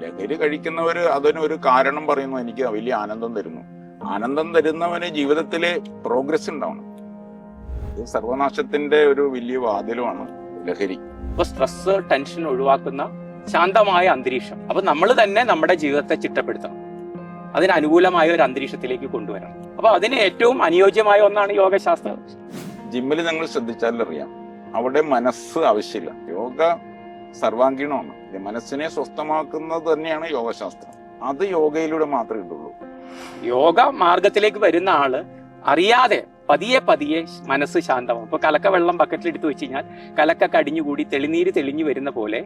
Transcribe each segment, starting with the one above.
ലഹരി കഴിക്കുന്നവർ അതിനൊരു കാരണം പറയുന്നു. എനിക്ക് വലിയ ആനന്ദം തരുന്നു. ആനന്ദം തരുന്നവന് ജീവിതത്തിലെ പ്രോഗ്രസ് ഉണ്ടാവണം. ഇത് സർവനാശത്തിന്റെ ഒരു വലിയ വാതിലുമാണ് ലഹരി. അപ്പൊ സ്ട്രെസ് ടെൻഷൻ ഒഴിവാക്കുന്ന ശാന്തമായ അന്തരീക്ഷം. അപ്പൊ നമ്മൾ തന്നെ നമ്മുടെ ജീവിതത്തെ ചിട്ടപ്പെടുത്തണം. അതിന് അനുകൂലമായ ഒരു അന്തരീക്ഷത്തിലേക്ക് കൊണ്ടുവരണം. അപ്പൊ അതിന് ഏറ്റവും അനുയോജ്യമായ ഒന്നാണ് യോഗശാസ്ത്രം. ജിമ്മിൽ നിങ്ങൾ ശ്രദ്ധിച്ചാലറിയാം. അവിടെ മനസ്സ് ആവശ്യമില്ല. യോഗ സർവാംഗീണമാണ്. മനസ്സിനെ സ്വസ്ഥമാക്കുന്നത് തന്നെയാണ് യോഗശാസ്ത്രം. അത് യോഗയിലൂടെ മാത്രമേ ഉള്ളൂ. യോഗ മാർഗത്തിലേക്ക് വരുന്ന ആൾ അറിയാതെ പതിയെ പതിയെ മനസ്സ് ശാന്തമാവും. ഇപ്പൊ കലക്ക വെള്ളം ബക്കറ്റിൽ എടുത്തു വെച്ച് കഴിഞ്ഞാൽ കലക്ക കടിഞ്ഞുകൂടി തെളിനീര് തെളിഞ്ഞു വരുന്ന പോലെ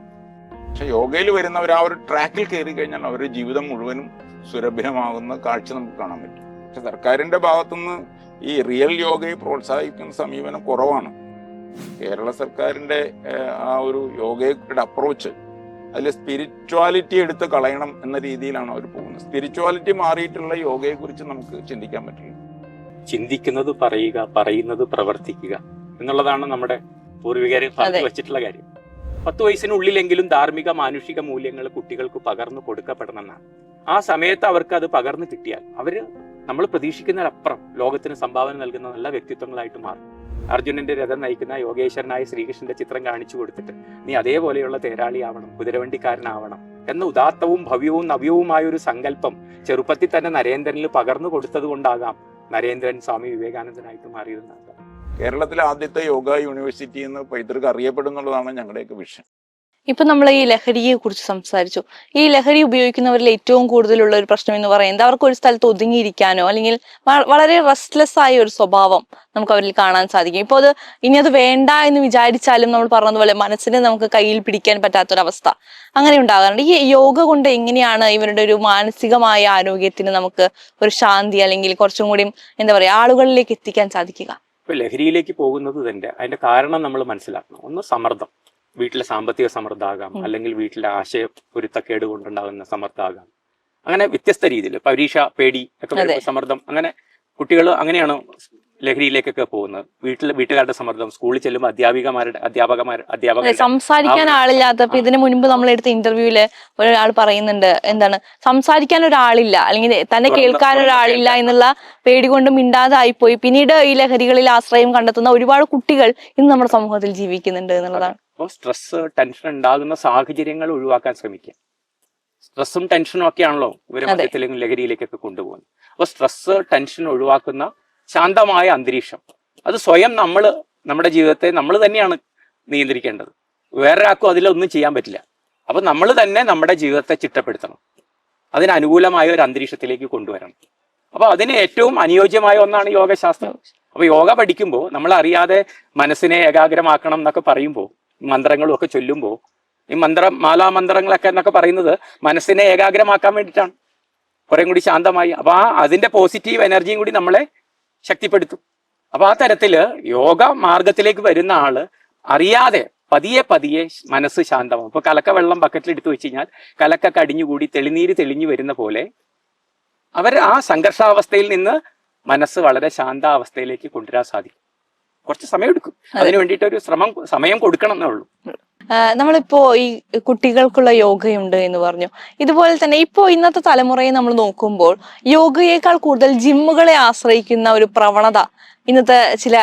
പക്ഷെ യോഗയിൽ വരുന്നവർ ആ ഒരു ട്രാക്കിൽ കയറി കഴിഞ്ഞാൽ അവരുടെ ജീവിതം മുഴുവനും സുരഭ്യമാകുന്ന കാഴ്ച നമുക്ക് കാണാൻ പറ്റും. പക്ഷെ സർക്കാരിന്റെ ഭാഗത്തുനിന്ന് ഈ റിയൽ യോഗയെ പ്രോത്സാഹിപ്പിക്കുന്ന സമീപനം കുറവാണ്. കേരള സർക്കാരിന്റെ ആ ഒരു യോഗയുടെ അപ്രോച്ച് അതിൽ സ്പിരിച്വാലിറ്റി എടുത്ത് കളയണം എന്ന രീതിയിലാണ് അവർ പോകുന്നത്. സ്പിരിച്വാലിറ്റി മാറിയിട്ടുള്ള യോഗയെക്കുറിച്ച് നമുക്ക് ചിന്തിക്കാൻ പറ്റില്ല. ചിന്തിക്കുന്നത് പറയുക പറയുന്നത് പ്രവർത്തിക്കുക എന്നുള്ളതാണ് നമ്മുടെ പൂർവികരെ പറഞ്ഞു. വെച്ചിട്ടുള്ള കാര്യം. പത്ത് വയസ്സിനുള്ളിലെങ്കിലും ധാർമ്മിക മാനുഷിക മൂല്യങ്ങൾ കുട്ടികൾക്ക് പകർന്നു കൊടുക്കപ്പെടണമെന്നാണ്. ആ സമയത്ത് അവർക്ക് അത് പകർന്നു കിട്ടിയാൽ അവർ നമ്മൾ പ്രതീക്ഷിക്കുന്നതിനപ്പുറം ലോകത്തിന് സംഭാവന നൽകുന്ന നല്ല വ്യക്തിത്വങ്ങളായിട്ട് മാറും. അർജുനന്റെ രഥം നയിക്കുന്ന യോഗേശ്വരനായ ശ്രീകൃഷ്ണന്റെ ചിത്രം കാണിച്ചു കൊടുത്തിട്ട് നീ അതേപോലെയുള്ള തേരാളിയാവണം കുതിരവണ്ടിക്കാരനാവണം എന്ന ഉദാത്തവും ഭവ്യവും നവ്യവുമായ ഒരു സങ്കല്പം ചെറുപ്പത്തിൽ തന്നെ നരേന്ദ്രനിൽ പകർന്നു കൊടുത്തത് കൊണ്ടാകാം നരേന്ദ്രൻ സ്വാമി വിവേകാനന്ദനായിട്ട് മാറിയിരുന്നത്. കേരളത്തിലെ ആദ്യത്തെ യോഗ യൂണിവേഴ്സിറ്റി എന്ന് പൈതൃക അറിയപ്പെടുന്നുള്ളതാണ് ഞങ്ങളുടെയൊക്കെ വിഷയം ഇപ്പൊ നമ്മൾ ഈ ലഹരിയെ കുറിച്ച് സംസാരിച്ചു. ഈ ലഹരി ഉപയോഗിക്കുന്നവരിൽ ഏറ്റവും കൂടുതലുള്ള ഒരു പ്രശ്നം എന്ന് പറയുന്നത് അവർക്ക് ഒരു സ്ഥലത്ത് ഒതുങ്ങിയിരിക്കാനോ അല്ലെങ്കിൽ വളരെ റെസ്റ്റ്ലെസ് ആയ ഒരു സ്വഭാവം നമുക്ക് അവരിൽ കാണാൻ സാധിക്കും. ഇപ്പോൾ അത് ഇനി അത് വേണ്ട എന്ന് വിചാരിച്ചാലും നമ്മൾ പറഞ്ഞതുപോലെ മനസ്സിനെ നമുക്ക് കയ്യിൽ പിടിക്കാൻ പറ്റാത്തൊരവസ്ഥ അങ്ങനെ ഉണ്ടാകാറുണ്ട്. ഈ യോഗ കൊണ്ട് എങ്ങനെയാണ് ഇവരുടെ ഒരു മാനസികമായ ആരോഗ്യത്തിന് നമുക്ക് ഒരു ശാന്തി അല്ലെങ്കിൽ കുറച്ചും കൂടി എന്താ പറയാ ആളുകളിലേക്ക് എത്തിക്കാൻ സാധിക്കുക? ഇപ്പൊ ലഹരിയിലേക്ക് പോകുന്നത് തന്നെ അതിന്റെ കാരണം നമ്മൾ മനസ്സിലാക്കണം. ഒന്ന് സമ്മർദ്ദം. വീട്ടിലെ സാമ്പത്തിക സമ്മർദ്ദമാകാം അല്ലെങ്കിൽ വീട്ടിലെ ആശയ പൊരുത്തക്കേട് കൊണ്ടുണ്ടാകുന്ന സമ്മർദ്ദമാകാം അങ്ങനെ വ്യത്യസ്ത രീതിയിൽ പരീക്ഷ പേടി ഒക്കെ. സമ്മർദ്ദം. അങ്ങനെ കുട്ടികൾ അങ്ങനെയാണ് ലഹരിയിലേക്കൊക്കെ പോകുന്നത്. വീട്ടിൽ വീട്ടുകാരുടെ സമ്മർദ്ദം സ്കൂളിൽ ചെല്ലുമ്പോൾ അധ്യാപികമാരുടെ അധ്യാപകമാർ അധ്യാപകർ സംസാരിക്കാൻ ആളില്ലാത്തപ്പോ ഇതിനു മുൻപ് നമ്മൾ എടുത്ത ഇന്റർവ്യൂൽ ഒരാൾ പറയുന്നുണ്ട് എന്താണ് സംസാരിക്കാൻ ഒരാളില്ല അല്ലെങ്കിൽ തന്നെ കേൾക്കാൻ ഒരാളില്ല. എന്നുള്ള പേടി കൊണ്ട് മിണ്ടാതായിപ്പോയി. പിന്നീട് ഈ ലഹരികളിൽ ആശ്രയം കണ്ടെത്തുന്ന ഒരുപാട് കുട്ടികൾ ഇന്ന് നമ്മുടെ സമൂഹത്തിൽ ജീവിക്കുന്നുണ്ട് എന്നുള്ളതാണ്. അപ്പോൾ സ്ട്രെസ് ടെൻഷൻ ഉണ്ടാകുന്ന സാഹചര്യങ്ങൾ ഒഴിവാക്കാൻ ശ്രമിക്കുക. സ്ട്രെസ്സും ടെൻഷനും ഒക്കെ ആണല്ലോ ഇവരെ. മദ്യത്തിലേക്കും ലഹരിയിലേക്കൊക്കെ കൊണ്ടുപോകുന്നത്. അപ്പോൾ സ്ട്രെസ് ടെൻഷൻ ഒഴിവാക്കുന്ന ശാന്തമായ അന്തരീക്ഷം. അത് സ്വയം നമ്മൾ നമ്മുടെ ജീവിതത്തെ നമ്മൾ തന്നെയാണ് നിയന്ത്രിക്കേണ്ടത്. വേറൊരാൾക്കും അതിലൊന്നും ചെയ്യാൻ പറ്റില്ല. അപ്പൊ നമ്മൾ തന്നെ നമ്മുടെ ജീവിതത്തെ ചിട്ടപ്പെടുത്തണം. അതിന് അനുകൂലമായ ഒരു അന്തരീക്ഷത്തിലേക്ക് കൊണ്ടുവരണം. അപ്പോൾ അതിന് ഏറ്റവും അനുയോജ്യമായ ഒന്നാണ് യോഗശാസ്ത്രം. അപ്പോൾ യോഗ പഠിക്കുമ്പോൾ നമ്മൾ അറിയാതെ മനസ്സിനെ ഏകാഗ്രമാക്കണം എന്നൊക്കെ പറയുമ്പോൾ മന്ത്രങ്ങളും ഒക്കെ ചൊല്ലുമ്പോൾ ഈ മന്ത്രം മാലാമന്ത്രങ്ങളൊക്കെ എന്നൊക്കെ പറയുന്നത് മനസ്സിനെ ഏകാഗ്രമാക്കാൻ വേണ്ടിയിട്ടാണ്. കുറേ കൂടി ശാന്തമായി. അപ്പൊ ആ അതിന്റെ പോസിറ്റീവ് എനർജിയും കൂടി നമ്മളെ ശക്തിപ്പെടുത്തും. അപ്പൊ ആ തരത്തിൽ യോഗ മാർഗത്തിലേക്ക് വരുന്ന ആൾ അറിയാതെ പതിയെ പതിയെ മനസ്സ് ശാന്തമാവും. ഇപ്പോൾ കലക്ക വെള്ളം ബക്കറ്റിൽ എടുത്തു വെച്ച് കഴിഞ്ഞാൽ കലക്ക കടിഞ്ഞുകൂടി തെളിനീര് തെളിഞ്ഞു വരുന്ന പോലെ അവർ ആ സംഘർഷാവസ്ഥയിൽ നിന്ന് മനസ്സ് വളരെ ശാന്താവസ്ഥയിലേക്ക് കൊണ്ടുവരാൻ സാധിക്കും. കുറച്ച് സമയം എടുക്കും. അതിന് വേണ്ടിയിട്ട് ഒരു ശ്രമം സമയം കൊടുക്കണം എന്നേ ഉള്ളൂ നമ്മളിപ്പോ ഈ കുട്ടികൾക്കുള്ള യോഗയുണ്ട് എന്ന് പറഞ്ഞു. ഇതുപോലെ തന്നെ ഇപ്പോ ഇന്നത്തെ തലമുറയെ നമ്മൾ നോക്കുമ്പോൾ യോഗയേക്കാൾ കൂടുതൽ ജിമ്മുകളെ ആശ്രയിക്കുന്ന ഒരു പ്രവണത ഇന്നത്തെ ചില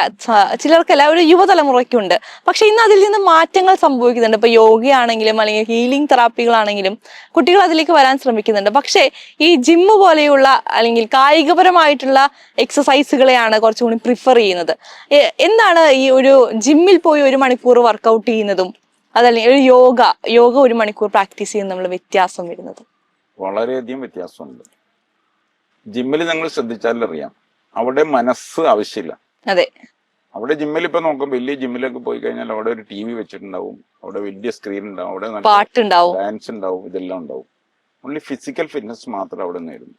ചിലർക്കല്ല ഒരു യുവതലമുറയ്ക്കുണ്ട്. പക്ഷെ ഇന്ന് അതിൽ നിന്ന് മാറ്റങ്ങൾ സംഭവിക്കുന്നുണ്ട്. ഇപ്പൊ യോഗയാണെങ്കിലും അല്ലെങ്കിൽ ഹീലിംഗ് തെറാപ്പികളാണെങ്കിലും കുട്ടികൾ അതിലേക്ക് വരാൻ ശ്രമിക്കുന്നുണ്ട്. പക്ഷേ ഈ ജിമ്മ് പോലെയുള്ള അല്ലെങ്കിൽ കായികപരമായിട്ടുള്ള എക്സസൈസുകളെയാണ് കുറച്ചുകൂടി പ്രിഫർ ചെയ്യുന്നത്. എന്താണ് ഈ ഒരു ജിമ്മിൽ പോയി ഒരു മണിക്കൂർ വർക്കൗട്ട് ചെയ്യുന്നതും അതല്ലെങ്കിൽ ഒരു യോഗ യോഗ ഒരു മണിക്കൂർ പ്രാക്ടീസ് ചെയ്യുന്ന നമ്മൾ വ്യത്യാസം വരുന്നത്? വളരെയധികം വ്യത്യാസമുണ്ട്. ജിമ്മിൽ നിങ്ങൾ ശ്രദ്ധിച്ചാൽ അറിയാം അവിടെ മനസ്സ് ആവശ്യമില്ല. അതെ. അവിടെ ജിമ്മിൽ ഇപ്പൊ നോക്കും വലിയ ജിമ്മിലൊക്കെ പോയി കഴിഞ്ഞാൽ അവിടെ ഒരു ടി വി വെച്ചിട്ടുണ്ടാവും അവിടെ വലിയ സ്ക്രീൻ ഉണ്ടാവും അവിടെ പാട്ടുണ്ടാവും. ഡാൻസ് ഉണ്ടാവും ഇതെല്ലാം ഉണ്ടാവും. ഓൺലി ഫിസിക്കൽ ഫിറ്റ്നസ് മാത്രം അവിടെ നേരുന്നു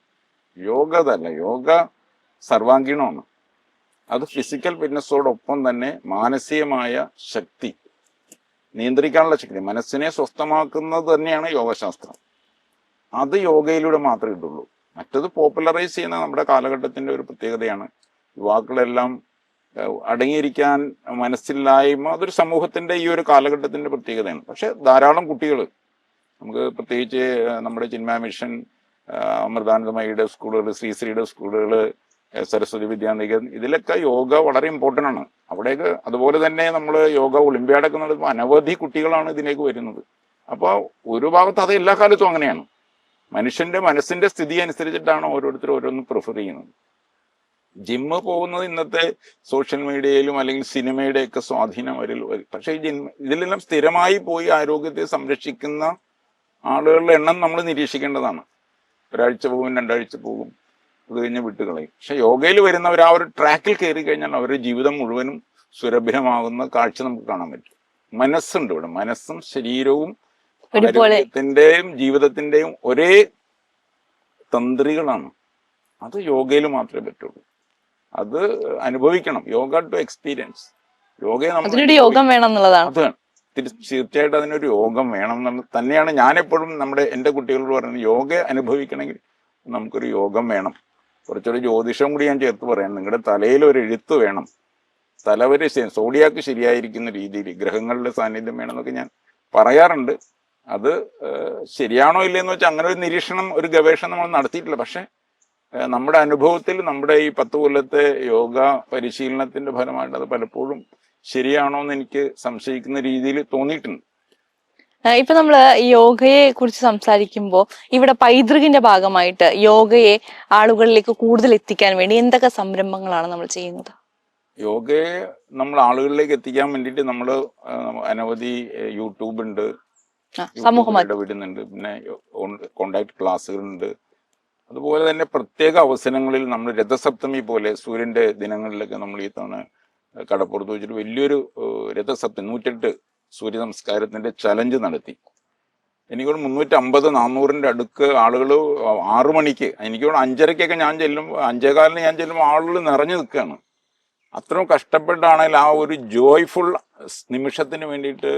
യോഗ അതല്ല യോഗ സർവാംഗീണമാണ്. അത് ഫിസിക്കൽ ഫിറ്റ്നസ്സോടൊപ്പം തന്നെ മാനസികമായ ശക്തി നിയന്ത്രിക്കാനുള്ള ശക്തി മനസ്സിനെ സ്വസ്ഥമാക്കുന്നത് തന്നെയാണ് യോഗശാസ്ത്രം. അത് യോഗയിലൂടെ മാത്രമേ ഇതുള്ളൂ മറ്റത് പോപ്പുലറൈസ് ചെയ്യുന്ന നമ്മുടെ കാലഘട്ടത്തിന്റെ ഒരു പ്രത്യേകതയാണ്. യുവാക്കളെല്ലാം അടങ്ങിയിരിക്കാൻ മനസ്സില്ലായ്മ അതൊരു സമൂഹത്തിന്റെ ഈ ഒരു കാലഘട്ടത്തിന്റെ പ്രത്യേകതയാണ്. പക്ഷെ ധാരാളം കുട്ടികൾ നമുക്ക് പ്രത്യേകിച്ച് നമ്മുടെ ചിന്മ മിഷൻ അമൃതാനന്ദമയുടെ സ്കൂളുകൾ ശ്രീശ്രീയുടെ സ്കൂളുകൾ സരസ്വതി വിദ്യാനികേതൻ ഇതിലൊക്കെ യോഗ വളരെ ഇമ്പോർട്ടന്റ് ആണ്. അവിടേക്ക് അതുപോലെ തന്നെ നമ്മൾ യോഗ ഒളിമ്പ്യാഡൊക്കെ നടത്തുമ്പോൾ അനവധി കുട്ടികളാണ് ഇതിലേക്ക് വരുന്നത്. അപ്പോൾ ഒരു ഭാഗത്ത് അത് എല്ലാ കാലത്തും അങ്ങനെയാണ്. മനുഷ്യന്റെ മനസ്സിന്റെ സ്ഥിതി അനുസരിച്ചിട്ടാണ് ഓരോരുത്തർ ഓരോന്ന് പ്രിഫർ ചെയ്യുന്നത്. ജിമ്മ് പോകുന്നത് ഇന്നത്തെ സോഷ്യൽ മീഡിയയിലും അല്ലെങ്കിൽ സിനിമയുടെ ഒക്കെ സ്വാധീനം അവരിൽ വരും. പക്ഷേ ഈ ജിം ഇതിലെല്ലാം സ്ഥിരമായി പോയി ആരോഗ്യത്തെ സംരക്ഷിക്കുന്ന ആളുകളുടെ എണ്ണം നമ്മൾ നിരീക്ഷിക്കേണ്ടതാണ്. ഒരാഴ്ച പോകും രണ്ടാഴ്ച പോകും അത് കഴിഞ്ഞ് വിട്ടുകളയും പക്ഷെ യോഗയിൽ വരുന്നവർ ആ ഒരു ട്രാക്കിൽ കയറി കഴിഞ്ഞാൽ അവരുടെ ജീവിതം മുഴുവനും സുരഭിലമാകുന്ന കാഴ്ച നമുക്ക് കാണാൻ പറ്റും. മനസ്സുണ്ട് ഇവിടെ. മനസ്സും ശരീരവും ആരോഗ്യത്തിന്റെയും ജീവിതത്തിന്റെയും ഒരേ തന്ത്രികളാണ്. അത് യോഗയിൽ മാത്രമേ പറ്റുള്ളൂ. അത് അനുഭവിക്കണം. Yoga to experience. യോഗയെ നമ്മൾ യോഗം വേണം എന്നുള്ളതാണ് അത് തിരി- തീർച്ചയായിട്ടും അതിനൊരു യോഗം വേണം എന്നുള്ളത് തന്നെയാണ് ഞാൻ എപ്പോഴും നമ്മുടെ എന്റെ കുട്ടികളോട് പറയുന്നത്. യോഗ അനുഭവിക്കണമെങ്കിൽ നമുക്കൊരു യോഗം വേണം. കുറച്ചൊരു ജ്യോതിഷം കൂടി ഞാൻ ചേർത്ത് പറയാം. നിങ്ങളുടെ തലയിൽ ഒരു എഴുത്ത് വേണം. തലവര് സോഡിയാക്ക് ശരിയായിരിക്കുന്ന രീതിയിൽ ഗ്രഹങ്ങളുടെ സാന്നിധ്യം വേണമെന്നൊക്കെ ഞാൻ പറയാറുണ്ട്. അത് ശരിയാണോ ഇല്ലയെന്ന് വെച്ചാൽ അങ്ങനെ ഒരു നിരീക്ഷണം ഒരു ഗവേഷണം നമ്മൾ നടത്തിയിട്ടില്ല. പക്ഷേ നമ്മുടെ അനുഭവത്തിൽ നമ്മുടെ ഈ പത്ത് കൊല്ലത്തെ യോഗ പരിശീലനത്തിന്റെ ഫലമായിട്ട് അത് പലപ്പോഴും ശരിയാണോ എന്ന് എനിക്ക് സംശയിക്കുന്ന രീതിയിൽ തോന്നിയിട്ടുണ്ട്. ഇപ്പൊ നമ്മൾ യോഗയെ കുറിച്ച് സംസാരിക്കുമ്പോൾ ഇവിടെ പൈതൃകിന്റെ ഭാഗമായിട്ട് യോഗയെ ആളുകളിലേക്ക് കൂടുതൽ എത്തിക്കാൻ വേണ്ടി എന്തൊക്കെ സംരംഭങ്ങളാണ് നമ്മൾ ചെയ്യുന്നത്? യോഗയെ നമ്മൾ ആളുകളിലേക്ക് എത്തിക്കാൻ വേണ്ടിയിട്ട് നമ്മൾ അനവധി യൂട്യൂബ് ഉണ്ട്. സമൂഹ ഇടപെടുന്നുണ്ട് പിന്നെ കോണ്ടാക്ട് ക്ലാസ്സുകളുണ്ട്. അതുപോലെ തന്നെ പ്രത്യേക അവസരങ്ങളിൽ നമ്മൾ രഥസപ്തമി പോലെ സൂര്യന്റെ ദിനങ്ങളിലൊക്കെ നമ്മൾ ഈ തവണ കടപ്പുറത്ത് വെച്ചിട്ട് വലിയൊരു രഥസപ്തമി നൂറ്റെട്ട് സൂര്യ നമസ്കാരത്തിന്റെ ചലഞ്ച് നടത്തി. എനിക്കോട് മുന്നൂറ്റി അമ്പത് നാന്നൂറിന്റെ അടുക്ക് ആളുകൾ ആറു മണിക്ക് എനിക്കോട് അഞ്ചരക്കൊക്കെ ഞാൻ ചെല്ലും അഞ്ചേകാലിന് ഞാൻ ചെല്ലുമ്പോൾ ആളുകൾ നിറഞ്ഞു നിൽക്കുകയാണ്. അത്രയും കഷ്ടപ്പെട്ടാണെങ്കിൽ ആ ഒരു ജോയ്ഫുൾ നിമിഷത്തിന് വേണ്ടിയിട്ട്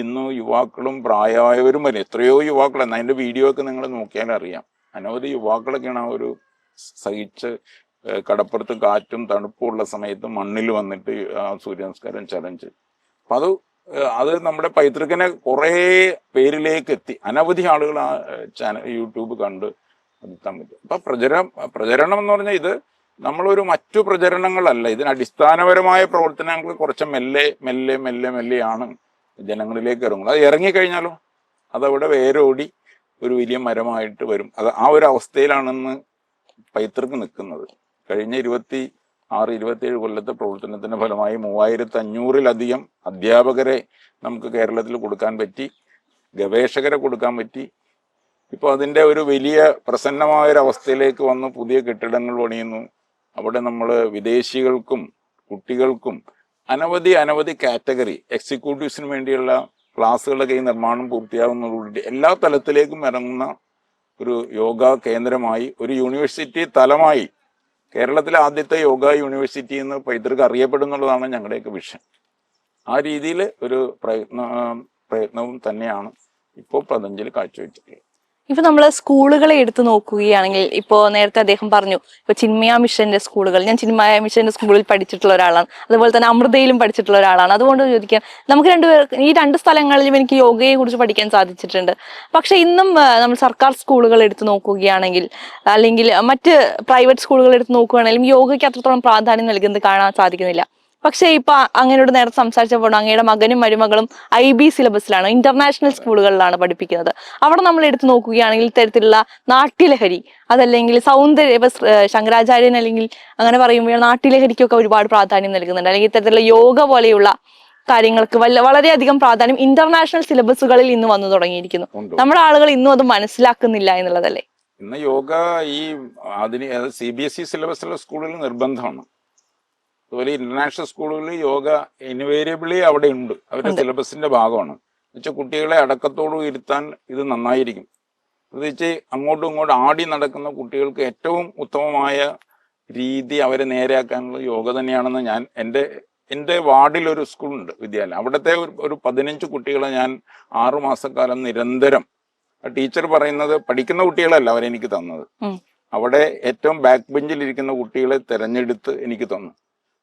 ഇന്ന് യുവാക്കളും പ്രായമായവരും വരും. എത്രയോ യുവാക്കളാണ് അതിന്റെ വീഡിയോ ഒക്കെ നിങ്ങൾ നോക്കിയാൽ അറിയാം. അനവധി യുവാക്കളൊക്കെയാണ് ആ ഒരു സഹിച്ച് കടപ്പുറത്ത് കാറ്റും തണുപ്പും ഉള്ള സമയത്ത് മണ്ണിൽ വന്നിട്ട് ആ സൂര്യ നമസ്കാരം ചലഞ്ച് അപ്പം അത് അത് നമ്മുടെ പൈതൃകനെ കുറേ പേരിലേക്ക് എത്തി. അനവധി ആളുകൾ ആ ചാനൽ യൂട്യൂബ് കണ്ട് എത്താൻ പറ്റും. അപ്പം പ്രചരണം പ്രചരണം എന്ന് പറഞ്ഞാൽ ഇത് നമ്മളൊരു മറ്റു പ്രചരണങ്ങളല്ല. ഇതിന് അടിസ്ഥാനപരമായ പ്രവർത്തനങ്ങൾ കുറച്ച് മെല്ലെ മെല്ലെ മെല്ലെ മെല്ലെയാണ് ജനങ്ങളിലേക്ക് ഇറങ്ങും. അത് ഇറങ്ങിക്കഴിഞ്ഞാലോ? അതവിടെ വേരോടി ഒരു വലിയ മരമായിട്ട് വരും. അത് ആ ഒരു അവസ്ഥയിലാണെന്ന് പൈതൃക്ക് നിൽക്കുന്നത്. കഴിഞ്ഞ ഇരുപത്തി ആറ് ഇരുപത്തിയേഴ് കൊല്ലത്തെ പ്രവർത്തനത്തിന്റെ ഫലമായി മൂവായിരത്തി അഞ്ഞൂറിലധികം അധ്യാപകരെ നമുക്ക് കേരളത്തിൽ കൊടുക്കാൻ പറ്റി ഗവേഷകരെ കൊടുക്കാൻ പറ്റി. ഇപ്പോൾ അതിന്റെ ഒരു വലിയ പ്രസന്നമായ ഒരു അവസ്ഥയിലേക്ക് വന്ന്. പുതിയ കെട്ടിടങ്ങൾ പണിയുന്നു. അവിടെ നമ്മൾ വിദേശികൾക്കും കുട്ടികൾക്കും അനവധി അനവധി കാറ്റഗറി എക്സിക്യൂട്ടീവ്സിന് വേണ്ടിയുള്ള ക്ലാസ്സുകളുടെ ഈ നിർമ്മാണം പൂർത്തിയാകുന്നതോടുകൂടി എല്ലാ തലത്തിലേക്കും ഇറങ്ങുന്ന ഒരു യോഗ കേന്ദ്രമായി ഒരു യൂണിവേഴ്സിറ്റി തലമായി കേരളത്തിലെ ആദ്യത്തെ യോഗ യൂണിവേഴ്സിറ്റി എന്ന് പൈതൃക അറിയപ്പെടുന്നുള്ളതാണ് ഞങ്ങളുടെയൊക്കെ വിഷൻ. ആ രീതിയിൽ ഒരു പ്രയത്ന പ്രയത്നവും തന്നെയാണ് ഇപ്പോൾ പതഞ്ജലി കാഴ്ചവെച്ചിട്ടുള്ളത് ഇപ്പൊ നമ്മൾ സ്കൂളുകളെ എടുത്തു നോക്കുകയാണെങ്കിൽ ഇപ്പോ നേരത്തെ അദ്ദേഹം പറഞ്ഞു ഇപ്പൊ ചിന്മയ മിഷന്റെ സ്കൂളുകൾ. ഞാൻ ചിന്മയ മിഷന്റെ സ്കൂളിൽ പഠിച്ചിട്ടുള്ള ഒരാളാണ്. അതുപോലെ തന്നെ അമൃതയിലും പഠിച്ചിട്ടുള്ള ഒരാളാണ്. അതുകൊണ്ട് ചോദിക്കാം നമുക്ക് രണ്ടുപേർ ഈ രണ്ട് സ്ഥലങ്ങളിലും എനിക്ക് യോഗയെ കുറിച്ച് പഠിക്കാൻ സാധിച്ചിട്ടുണ്ട്. പക്ഷെ ഇന്നും നമ്മൾ സർക്കാർ സ്കൂളുകൾ എടുത്തു നോക്കുകയാണെങ്കിൽ അല്ലെങ്കിൽ മറ്റ് പ്രൈവറ്റ് സ്കൂളുകൾ എടുത്തു നോക്കുകയാണെങ്കിലും യോഗയ്ക്ക് അത്രത്തോളം പ്രാധാന്യം നൽകുന്നത് കാണാൻ സാധിക്കുന്നില്ല. പക്ഷേ ഇപ്പൊ അങ്ങയോട് നേരത്തെ സംസാരിച്ചപ്പോൾ അങ്ങയുടെ മകനും മരുമകളും ഐ ബി സിലബസിലാണ് ഇന്റർനാഷണൽ സ്കൂളുകളിലാണ് പഠിപ്പിക്കുന്നത്. അവിടെ നമ്മൾ എടുത്തു നോക്കുകയാണെങ്കിൽ ഇത്തരത്തിലുള്ള നാട്യലഹരി അതല്ലെങ്കിൽ സൗന്ദര്യ ഇപ്പൊ ശങ്കരാചാര്യൻ അല്ലെങ്കിൽ അങ്ങനെ പറയുമ്പോൾ നാട്യലഹരിക്കൊക്കെ ഒരുപാട് പ്രാധാന്യം നൽകുന്നുണ്ട്. അല്ലെങ്കിൽ ഇത്തരത്തിലുള്ള യോഗ പോലെയുള്ള കാര്യങ്ങൾക്ക് വല്ല വളരെയധികം പ്രാധാന്യം ഇന്റർനാഷണൽ സിലബസുകളിൽ ഇന്ന് വന്നു തുടങ്ങിയിരിക്കുന്നു. നമ്മുടെ ആളുകൾ ഇന്നും അത് മനസ്സിലാക്കുന്നില്ല എന്നുള്ളതല്ലേ? ഇന്ന് യോഗ ഈ അതിന് സി ബി എസ് ഇ സിലബസിലുള്ള സ്കൂളിൽ നിർബന്ധമാണ്. അതുപോലെ ഇന്റർനാഷണൽ സ്കൂളുകളിൽ യോഗ ഇൻവേരിയബിളി അവിടെ ഉണ്ട്. അവരുടെ സിലബസിന്റെ ഭാഗമാണ്. എന്നുവെച്ചാൽ കുട്ടികളെ അടക്കത്തോട് ഇരുത്താൻ ഇത് നന്നായിരിക്കും. പ്രത്യേകിച്ച് അങ്ങോട്ടും ഇങ്ങോട്ടും ആടി നടക്കുന്ന കുട്ടികൾക്ക് ഏറ്റവും ഉത്തമമായ രീതി അവരെ നേരെയാക്കാനുള്ള യോഗ തന്നെയാണെന്ന് ഞാൻ എന്റെ എന്റെ വാർഡിലൊരു ഒരു സ്കൂളുണ്ട് വിദ്യാലയം. അവിടുത്തെ ഒരു ഒരു പതിനഞ്ച് കുട്ടികളെ ഞാൻ ആറുമാസക്കാലം നിരന്തരം ടീച്ചർ പറയുന്നത് പഠിക്കുന്ന കുട്ടികളല്ല അവരെനിക്ക് തന്നത്. അവിടെ ഏറ്റവും ബാക്ക് ബെഞ്ചിൽ ഇരിക്കുന്ന കുട്ടികളെ തെരഞ്ഞെടുത്ത് എനിക്ക് തന്നു.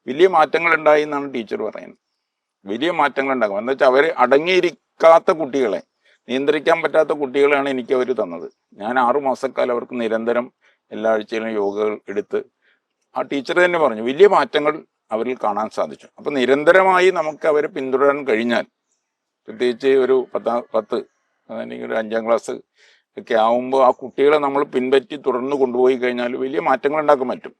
വലിയ മാറ്റങ്ങൾ ഉണ്ടായി എന്നാണ് ടീച്ചർ പറയുന്നത്. വലിയ മാറ്റങ്ങൾ ഉണ്ടാകും എന്താ വെച്ചാൽ അവർ അടങ്ങിയിരിക്കാത്ത കുട്ടികളെ നിയന്ത്രിക്കാൻ പറ്റാത്ത കുട്ടികളെയാണ് എനിക്ക് അവർ തന്നത്. ഞാൻ ആറു മാസക്കാലം അവർക്ക് നിരന്തരം എല്ലാ ആഴ്ചയിലും യോഗകൾ എടുത്ത് ആ ടീച്ചർ തന്നെ പറഞ്ഞു വലിയ മാറ്റങ്ങൾ അവരിൽ കാണാൻ സാധിച്ചു. അപ്പം നിരന്തരമായി നമുക്ക് അവരെ പിന്തുടരാൻ കഴിഞ്ഞാൽ പ്രത്യേകിച്ച് ഒരു പത്താം പത്ത് അല്ലെങ്കിൽ ഒരു അഞ്ചാം ക്ലാസ് ഒക്കെ ആവുമ്പോൾ ആ കുട്ടികളെ നമ്മൾ പിൻപറ്റി തുടർന്ന് കൊണ്ടുപോയി കഴിഞ്ഞാൽ വലിയ മാറ്റങ്ങൾ ഉണ്ടാക്കാൻ പറ്റും.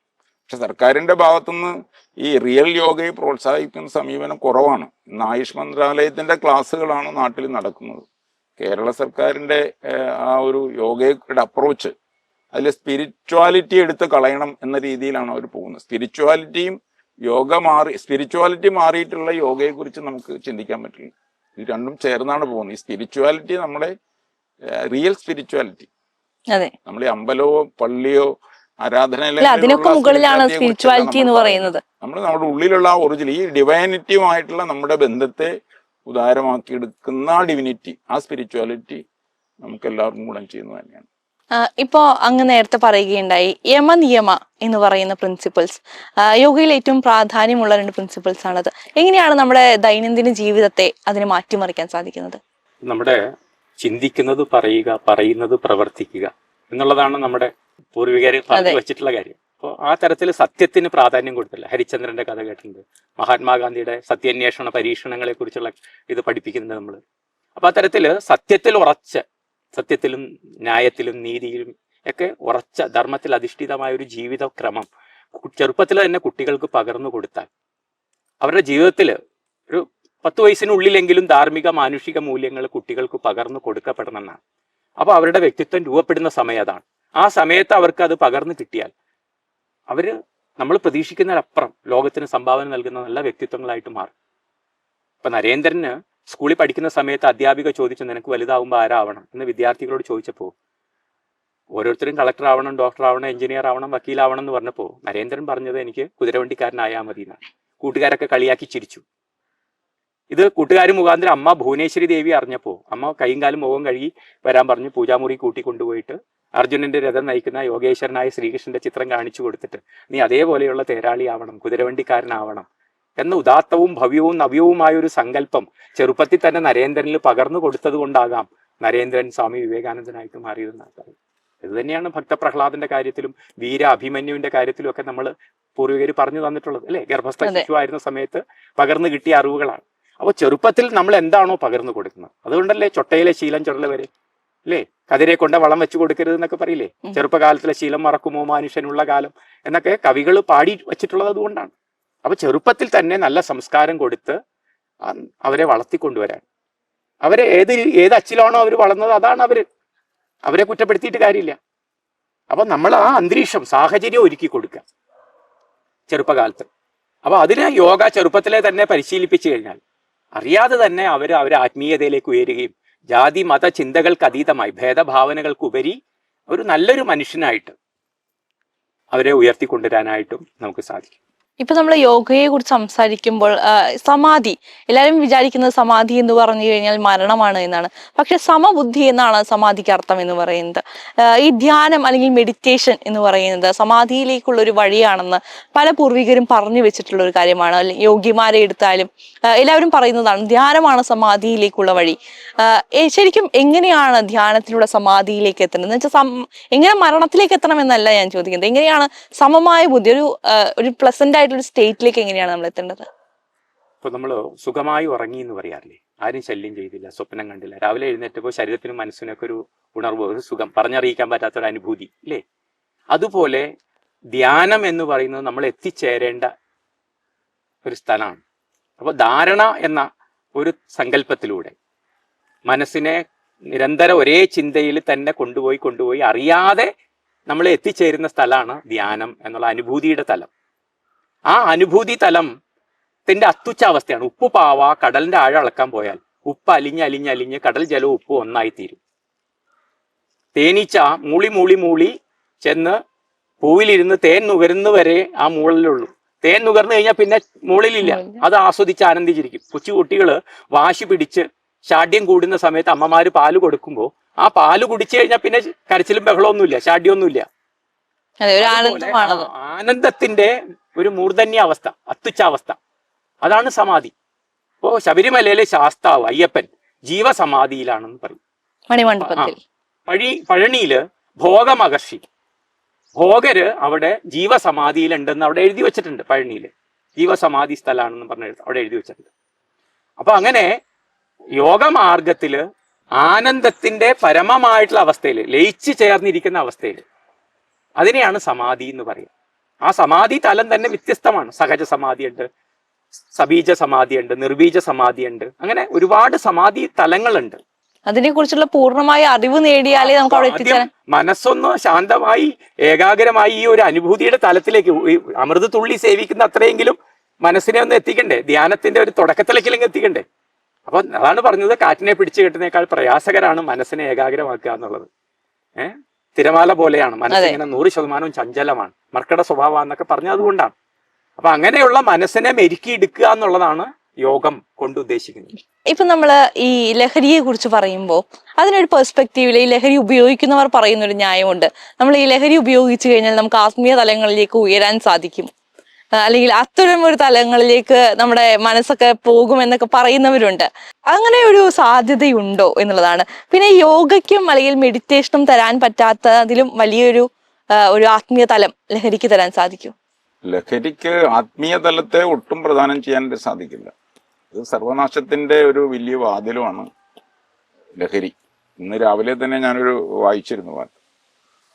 പക്ഷെ സർക്കാരിന്റെ ഭാഗത്തുനിന്ന് ഈ റിയൽ യോഗയെ പ്രോത്സാഹിപ്പിക്കുന്ന സമീപനം കുറവാണ്. ഇന്ന് ആയുഷ് മന്ത്രാലയത്തിന്റെ ക്ലാസ്സുകളാണ് നാട്ടിൽ നടക്കുന്നത്. കേരള സർക്കാരിന്റെ ആ ഒരു യോഗയുടെ അപ്രോച്ച് അതിൽ സ്പിരിച്വാലിറ്റി എടുത്ത് കളയണം എന്ന രീതിയിലാണ് അവർ പോകുന്നത്. സ്പിരിച്വാലിറ്റിയും യോഗ മാറി സ്പിരിച്വാലിറ്റി മാറിയിട്ടുള്ള യോഗയെക്കുറിച്ച് നമുക്ക് ചിന്തിക്കാൻ പറ്റില്ല. ഇത് രണ്ടും ചേർന്നാണ് പോകുന്നത്. ഈ സ്പിരിച്വാലിറ്റി നമ്മുടെ റിയൽ സ്പിരിച്വാലിറ്റി അതെ. നമ്മൾ ഈ അമ്പലമോ പള്ളിയോ അല്ല അതിനൊക്കെ മുകളിലാണ് സ്പിരിച്വാലിറ്റി എന്ന് പറയുന്നത്. നമ്മൾ നമ്മുടെ ഉള്ളിലുള്ള ആ ഒറിജിനൽ ഈ ഡിവൈനിറ്റിയുമായിട്ടുള്ള നമ്മുടെ ബന്ധത്തെ ഉദാരമാക്കി എടുക്കുന്ന ആ ഡിവിനിറ്റി ആ സ്പിരിച്വാലിറ്റി നമുക്ക് എല്ലാവർക്കും ഗുണം ചെയ്യുന്നത് തന്നെയാണ്. ഇപ്പോ അങ്ങ് നേരത്തെ പറയുകയുണ്ടായി യമനിയമ എന്ന് പറയുന്ന പ്രിൻസിപ്പിൾസ് യോഗയിൽ ഏറ്റവും പ്രാധാന്യമുള്ള രണ്ട് പ്രിൻസിപ്പിൾസ് ആണത്. എങ്ങനെയാണ് നമ്മുടെ ദൈനംദിന ജീവിതത്തെ അതിനെ മാറ്റിമറിക്കാൻ സാധിക്കുന്നത്? നമ്മുടെ ചിന്തിക്കുന്നത് പറയുക പറയുന്നത് പ്രവർത്തിക്കുക എന്നുള്ളതാണ് നമ്മുടെ പൂർവികർ പറഞ്ഞു വെച്ചിട്ടുള്ള കാര്യം. അപ്പോൾ ആ തരത്തിൽ സത്യത്തിന് പ്രാധാന്യം കൊടുത്തില്ല. ഹരിചന്ദ്രന്റെ കഥ കേട്ടിട്ടുണ്ട്. മഹാത്മാഗാന്ധിയുടെ സത്യാന്വേഷണ പരീക്ഷണങ്ങളെ കുറിച്ചുള്ള ഇത് പഠിപ്പിക്കുന്നുണ്ട് നമ്മൾ അപ്പൊ ആ തരത്തിൽ സത്യത്തിൽ ഉറച്ച സത്യത്തിലും ന്യായത്തിലും നീതിയിലും ഒക്കെ ഉറച്ച ധർമ്മത്തിൽ അധിഷ്ഠിതമായ ഒരു ജീവിത ക്രമം ചെറുപ്പത്തിൽ തന്നെ കുട്ടികൾക്ക് പകർന്നു കൊടുത്താൽ അവരുടെ ജീവിതത്തിൽ ഒരു പത്ത് വയസ്സിനുള്ളിലെങ്കിലും ധാർമ്മിക മാനുഷിക മൂല്യങ്ങൾ കുട്ടികൾക്ക് പകർന്നു കൊടുക്കപ്പെടണമെന്നാണ് അപ്പോൾ അവരുടെ വ്യക്തിത്വം രൂപപ്പെടുന്ന സമയം അതാണ്. ആ സമയത്ത് അവർക്ക് അത് പകർന്നു കിട്ടിയാൽ അവർ നമ്മൾ പ്രതീക്ഷിക്കുന്നതിനപ്പുറം ലോകത്തിന് സംഭാവന നൽകുന്ന നല്ല വ്യക്തിത്വങ്ങളായിട്ട് മാറും. ഇപ്പൊ നരേന്ദ്രന് സ്കൂളിൽ പഠിക്കുന്ന സമയത്ത് അധ്യാപിക ചോദിച്ചു നിനക്ക് വലുതാവുമ്പോൾ ആരാവണം? എന്ന് വിദ്യാർത്ഥികളോട് ചോദിച്ചപ്പോൾ ഓരോരുത്തരും കളക്ടർ ആവണം ഡോക്ടർ ആവണം എഞ്ചിനീയർ ആവണം വക്കീലാവണം എന്ന് പറഞ്ഞപ്പോൾ നരേന്ദ്രൻ പറഞ്ഞത് എനിക്ക് കുതിരവണ്ടിക്കാരനായാൽ മതി എന്നാണ്. കൂട്ടുകാരൊക്കെ കളിയാക്കി ചിരിച്ചു. ഇത് കൂട്ടുകാരും മുഖാന്തരം അമ്മ ഭുവനേശ്വരി ദേവി അറിഞ്ഞപ്പോൾ അമ്മ കൈയും കാലും മുഖം കഴുകി വരാൻ പറഞ്ഞു പൂജാമുറി കൂട്ടി കൊണ്ടുപോയിട്ട് അർജുനന്റെ രഥം നയിക്കുന്ന യോഗേശ്വരനായ ശ്രീകൃഷ്ണന്റെ ചിത്രം കാണിച്ചു കൊടുത്തിട്ട് നീ അതേപോലെയുള്ള തേരാളിയാവണം കുതിരവണ്ടിക്കാരനാവണം എന്ന ഉദാത്തവും ഭവ്യവും നവ്യവുമായ ഒരു സങ്കല്പം ചെറുപ്പത്തിൽ തന്നെ നരേന്ദ്രനിൽ പകർന്നു കൊടുത്തത് കൊണ്ടാകാം നരേന്ദ്രൻ സ്വാമി വിവേകാനന്ദനായിട്ട് മാറിയതെന്ന് ഇത് തന്നെയാണ് ഭക്തപ്രഹ്ലാദന്റെ കാര്യത്തിലും വീര അഭിമന്യുവിന്റെ കാര്യത്തിലും ഒക്കെ നമ്മൾ പൂർവികർ പറഞ്ഞു തന്നിട്ടുള്ളത് അല്ലെ? ഗർഭസ്ഥ. ശിശുവായിരുന്ന സമയത്ത് പകർന്നു കിട്ടിയ അറിവുകളാണ്. അപ്പോൾ ചെറുപ്പത്തിൽ നമ്മൾ എന്താണോ പകർന്നു കൊടുക്കുന്നത്? അതുകൊണ്ടല്ലേ ചൊട്ടയിലെ ശീലം ചുരുള വരെ? അല്ലേ കതിരെ കൊണ്ട വളം വെച്ചു കൊടുക്കരുത് എന്നൊക്കെ പറയില്ലേ. ചെറുപ്പകാലത്തിലെ ശീലം മറക്കുമോ മനുഷ്യനുള്ള കാലം എന്നൊക്കെ കവികൾ പാടി വെച്ചിട്ടുള്ളത് അതുകൊണ്ടാണ്. അപ്പൊ ചെറുപ്പത്തിൽ തന്നെ നല്ല സംസ്കാരം കൊടുത്ത് അവരെ വളർത്തിക്കൊണ്ടുവരാൻ. അവരെ ഏത് ഏത് അച്ചിലാണോ അവർ വളർന്നത് അതാണ് അവർ. അവരെ കുറ്റപ്പെടുത്തിയിട്ട് കാര്യമില്ല. അപ്പൊ നമ്മൾ ആ അന്തരീക്ഷം സാഹചര്യം ഒരുക്കി കൊടുക്കുക. ചെറുപ്പകാലത്ത്. അപ്പൊ അതിന് യോഗ ചെറുപ്പത്തിലെ തന്നെ പരിശീലിപ്പിച്ചു കഴിഞ്ഞാൽ അറിയാതെ തന്നെ അവർ അവരെ ആത്മീയതയിലേക്ക് ഉയരുകയും ജാതി മത ചിന്തകൾക്ക് അതീതമായി ഭേദഭാവനകൾക്കുപരി ഒരു നല്ലൊരു മനുഷ്യനായിട്ട് അവരെ ഉയർത്തിക്കൊണ്ടുവരാനായിട്ടും നമുക്ക് സാധിക്കും. ഇപ്പൊ നമ്മൾ യോഗയെ കുറിച്ച് സംസാരിക്കുമ്പോൾ സമാധി. എല്ലാവരും വിചാരിക്കുന്നത് സമാധി എന്ന് പറഞ്ഞു കഴിഞ്ഞാൽ മരണമാണ് എന്നാണ്. പക്ഷെ സമബുദ്ധി എന്നാണ് സമാധിക്ക് അർത്ഥം എന്ന് പറയുന്നത്. ഈ ധ്യാനം അല്ലെങ്കിൽ മെഡിറ്റേഷൻ എന്ന് പറയുന്നത് സമാധിയിലേക്കുള്ള ഒരു വഴിയാണെന്ന് പല പൂർവികരും പറഞ്ഞു വെച്ചിട്ടുള്ള ഒരു കാര്യമാണ്. അല്ലെങ്കിൽ യോഗിമാരെ എടുത്താലും എല്ലാവരും പറയുന്നതാണ് ധ്യാനമാണ് സമാധിയിലേക്കുള്ള വഴി. ശരിക്കും എങ്ങനെയാണ് ധ്യാനത്തിലൂടെ സമാധിയിലേക്ക് എത്തുന്നത് എന്ന് വെച്ചാൽ എങ്ങനെ മരണത്തിലേക്ക് എത്തണമെന്നല്ല ഞാൻ ചോദിക്കുന്നത്. എങ്ങനെയാണ് സമമായ ബുദ്ധി? ഒരു ഒരു പ്ലസന്റ് ആയിട്ടുള്ള സ്റ്റേറ്റിലേക്ക് എങ്ങനെയാണ് നമ്മൾ എത്തേണ്ടത്? ഇപ്പൊ നമ്മൾ സുഖമായി ഉറങ്ങി എന്ന് പറയാറില്ലേ? ആരും ശല്യം ചെയ്തില്ല സ്വപ്നം കണ്ടില്ല. രാവിലെ എഴുന്നേറ്റപ്പോൾ ശരീരത്തിനും മനസ്സിനൊക്കെ ഒരു ഉണർവ് ഒരു സുഖം പറഞ്ഞറിയിക്കാൻ പറ്റാത്ത ഒരു അനുഭൂതി അല്ലേ അതുപോലെ ധ്യാനം എന്ന് പറയുന്നത് നമ്മൾ എത്തിച്ചേരേണ്ട ഒരു സ്ഥലമാണ്. അപ്പോൾ ധാരണ എന്ന ഒരു സങ്കല്പത്തിലൂടെ മനസ്സിനെ നിരന്തരം ഒരേ ചിന്തയിൽ തന്നെ കൊണ്ടുപോയി കൊണ്ടുപോയി അറിയാതെ നമ്മൾ എത്തിച്ചേരുന്ന സ്ഥലമാണ് ധ്യാനം എന്നുള്ള അനുഭൂതിയുടെ തലം. ആ അനുഭൂതി തലം ത്തിന്റെ അത്തുച്ച അവസ്ഥയാണ്. ഉപ്പ് പാവ കടലിന്റെ ആഴം അളക്കാൻ പോയാൽ. ഉപ്പ് അലിഞ്ഞ് അലിഞ്ഞ് അലിഞ്ഞ് കടൽ ജലവും ഉപ്പ് ഒന്നായി തീരും തേനീച്ച മൂളി മൂളി മൂളി ചെന്ന് പൂവിലിരുന്ന് തേൻ നുകരുന്ന വരെ ആ മൂളിലുള്ളൂ. തേൻ നുകർന്നു കഴിഞ്ഞാൽ പിന്നെ മൂളിലില്ല. അത് ആസ്വദിച്ച് ആനന്ദിച്ചിരിക്കും. കൊച്ചു കുട്ടികൾ വാശി പിടിച്ച് ഷാഢ്യം കൂടുന്ന സമയത്ത് അമ്മമാര് പാൽ കൊടുക്കുമ്പോൾ ആ പാൽ കുടിച്ചു കഴിഞ്ഞാൽ പിന്നെ കരച്ചിലും ബഹളമൊന്നുമില്ല. ഷാഢ്യമൊന്നുമില്ല അതെ ഒരു അതുപോലെ ആനന്ദമാണത് ആ ആനന്ദത്തിന്റെ ഒരു മൂർധന്യ അവസ്ഥ അത്തുച്ചാവസ്ഥ അതാണ് സമാധി. ഇപ്പോ ശബരിമലയിലെ ശാസ്താവ് അയ്യപ്പൻ ജീവസമാധിയിലാണെന്ന് പറയും. പഴി പഴനിയിൽ ഭോഗമഹർഷി. ഭോഗര് അവിടെ ജീവസമാധിയിലുണ്ടെന്ന് അവിടെ എഴുതി വെച്ചിട്ടുണ്ട് പഴനിയിൽ. ജീവസമാധി സ്ഥലമാണെന്ന് പറഞ്ഞ് അവിടെ എഴുതി വെച്ചിട്ടുണ്ട്. അപ്പൊ അങ്ങനെ യോഗമാർഗത്തിൽ ആനന്ദത്തിന്റെ പരമമായിട്ടുള്ള അവസ്ഥയിൽ ലയിച്ചു ചേർന്നിരിക്കുന്ന അവസ്ഥയിൽ അതിനെയാണ് സമാധി എന്ന് പറയുക. ആ സമാധി തലം തന്നെ വ്യത്യസ്തമാണ്. സഹജ സമാധിയുണ്ട് സബീജ സമാധിയുണ്ട് നിർബീജ സമാധിയുണ്ട്. അങ്ങനെ ഒരുപാട് സമാധി തലങ്ങളുണ്ട്. അതിനെ കുറിച്ചുള്ള പൂർണമായ അറിവ് നേടിയാലേ നമുക്ക് അവിടെ മനസ്സൊന്ന് ശാന്തമായി ഏകാഗ്രമായി ഈ ഒരു അനുഭൂതിയുടെ തലത്തിലേക്ക് അമൃത തുള്ളി സേവിക്കുന്ന അത്രയെങ്കിലും മനസ്സിനെ ഒന്ന് എത്തിക്കണ്ടേ? ധ്യാനത്തിന്റെ ഒരു തുടക്കത്തിലേക്കെങ്കിലും എത്തിക്കണ്ടേ? അപ്പൊ അതാണ് പറഞ്ഞത് കാറ്റിനെ പിടിച്ചു കെട്ടുന്നേക്കാൾ പ്രയാസകരാണ് മനസ്സിനെ ഏകാഗ്രമാക്കുക എന്നുള്ളത്. ഏഹ് തിരമാല പോലെയാണ്. മനസ്സിങ്ങനെ നൂറ് ശതമാനവും ചഞ്ചലമാണ്. മർക്കട സ്വഭാവം എന്നൊക്കെ പറഞ്ഞത് അതുകൊണ്ടാണ്. അപ്പൊ അങ്ങനെയുള്ള മനസ്സിനെ മെരുക്കിയെടുക്കുക എന്നുള്ളതാണ് യോഗം കൊണ്ട് ഉദ്ദേശിക്കുന്നത്. ഇപ്പൊ നമ്മൾ ഈ ലഹരിയെ കുറിച്ച് പറയുമ്പോൾ അതിനൊരു പെർസ്പെക്റ്റീവിൽ ഈ ലഹരി ഉപയോഗിക്കുന്നവർ പറയുന്ന ഒരു ന്യായമുണ്ട്. നമ്മൾ ഈ ലഹരി ഉപയോഗിച്ചു കഴിഞ്ഞാൽ നമുക്ക് ആത്മീയ തലങ്ങളിലേക്ക് ഉയരാൻ സാധിക്കും. അല്ലെങ്കിൽ അത്തരം ഒരു തലങ്ങളിലേക്ക് നമ്മുടെ മനസ്സൊക്കെ പോകുമെന്നൊക്കെ പറയുന്നവരുണ്ട്. അങ്ങനെ ഒരു സാധ്യതയുണ്ടോ എന്നുള്ളതാണ്. പിന്നെ യോഗയ്ക്കും അല്ലെങ്കിൽ മെഡിറ്റേഷനും തരാൻ പറ്റാത്തതിലും വലിയൊരു ഒരു ആത്മീയ തലം ലഹരിക്ക് തരാൻ സാധിക്കും? ലഹരിക്ക് ആത്മീയ തലത്തെ ഒട്ടും പ്രധാനം ചെയ്യാൻ സാധിക്കില്ല. ഇത് സർവനാശത്തിന്റെ ഒരു വലിയ വാതിലുമാണ് ലഹരി. ഇന്ന് രാവിലെ തന്നെ ഞാനൊരു വായിച്ചിരുന്നു വാർത്ത.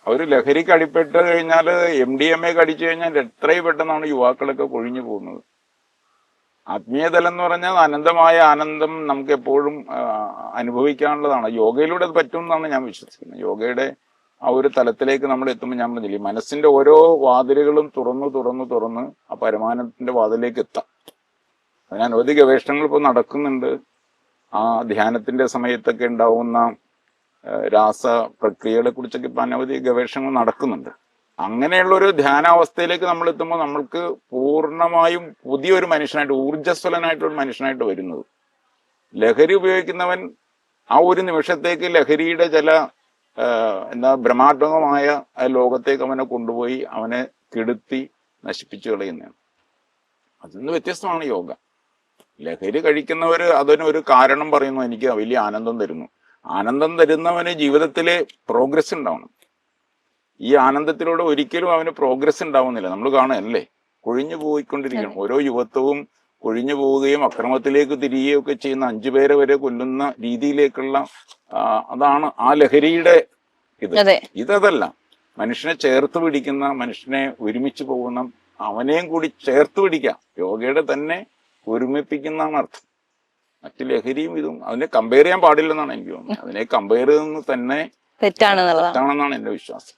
അവർ ലഹരിക്ക് അടിപ്പെട്ട് കഴിഞ്ഞാൽ എം ഡി എം എ കടിച്ചു കഴിഞ്ഞാൽ എത്രയും പെട്ടെന്നാണ് യുവാക്കളൊക്കെ കൊഴിഞ്ഞു പോകുന്നത്. ആത്മീയതലം എന്ന് പറഞ്ഞാൽ അനന്തമായ ആനന്ദം നമുക്ക് എപ്പോഴും അനുഭവിക്കാനുള്ളതാണ്. യോഗയിലൂടെ അത് പറ്റും എന്നാണ് ഞാൻ വിശ്വസിക്കുന്നത്. യോഗയുടെ ആ ഒരു തലത്തിലേക്ക് നമ്മൾ എത്തുമ്പോൾ ഞാൻ പറഞ്ഞില്ലേ മനസ്സിന്റെ ഓരോ വാതിലുകളും തുറന്നു തുറന്നു തുറന്ന് ആ പരമാനന്ദത്തിന്റെ വാതിലേക്ക് എത്താം. അതിന് അനവധി ഗവേഷണങ്ങൾ ഇപ്പോൾ നടക്കുന്നുണ്ട്. ആ ധ്യാനത്തിന്റെ സമയത്തൊക്കെ ഉണ്ടാവുന്ന രാസ പ്രക്രിയകളെ കുറിച്ചൊക്കെ ഇപ്പൊ അനവധി ഗവേഷണങ്ങൾ നടക്കുന്നുണ്ട്. അങ്ങനെയുള്ള ഒരു ധ്യാനാവസ്ഥയിലേക്ക് നമ്മൾ എത്തുമ്പോൾ നമ്മൾക്ക് പൂർണമായും പുതിയൊരു മനുഷ്യനായിട്ട് ഊർജസ്വലനായിട്ടൊരു മനുഷ്യനായിട്ട് വരുന്നത്. ലഹരി ഉപയോഗിക്കുന്നവൻ ആ ഒരു നിമിഷത്തേക്ക് ലഹരിയുടെ ചില എന്താ ഭ്രമാത്മകമായ ലോകത്തേക്ക് അവനെ കൊണ്ടുപോയി അവനെ കെടുത്തി നശിപ്പിച്ചു കളയുന്നതാണ്. അതിൽ നിന്ന് വ്യത്യസ്തമാണ് യോഗ. ലഹരി കഴിക്കുന്നവർ അതിനൊരു കാരണം പറയുന്നു എനിക്ക് വലിയ ആനന്ദം തരുന്നു. ആനന്ദം തരുന്നവന് ജീവിതത്തിലെ പ്രോഗ്രസ് ഉണ്ടാവണം. ഈ ആനന്ദത്തിലൂടെ ഒരിക്കലും അവന് പ്രോഗ്രസ് ഉണ്ടാവുന്നില്ല. നമ്മൾ കാണുകയല്ലേ കൊഴിഞ്ഞു പോയിക്കൊണ്ടിരിക്കണം. ഓരോ യുവത്വവും കൊഴിഞ്ഞു പോവുകയും അക്രമത്തിലേക്ക് തിരികുകയും ഒക്കെ ചെയ്യുന്ന അഞ്ചു പേരെ വരെ കൊല്ലുന്ന രീതിയിലേക്കുള്ള അതാണ് ആ ലഹരിയുടെ ഇത്. ഇതല്ല മനുഷ്യനെ ചേർത്ത് പിടിക്കുന്ന മനുഷ്യനെ ഒരുമിച്ച് പോകുന്ന അവനെയും കൂടി ചേർത്ത് പിടിക്കാം. യോഗയുടെ തന്നെ ഒരുമിപ്പിക്കുന്നതാണ് അർത്ഥം. മറ്റു ലഹരിയും ഇതും അതിനെ കമ്പയർ ചെയ്യാൻ പാടില്ലെന്നാണ് എനിക്ക് തോന്നുന്നത്. അതിനെ കമ്പയർ ചെയ്യുന്നത് തന്നെ തെറ്റാണെന്നുള്ളതാണ്. തെറ്റാണെന്നാണ് എന്റെ വിശ്വാസം.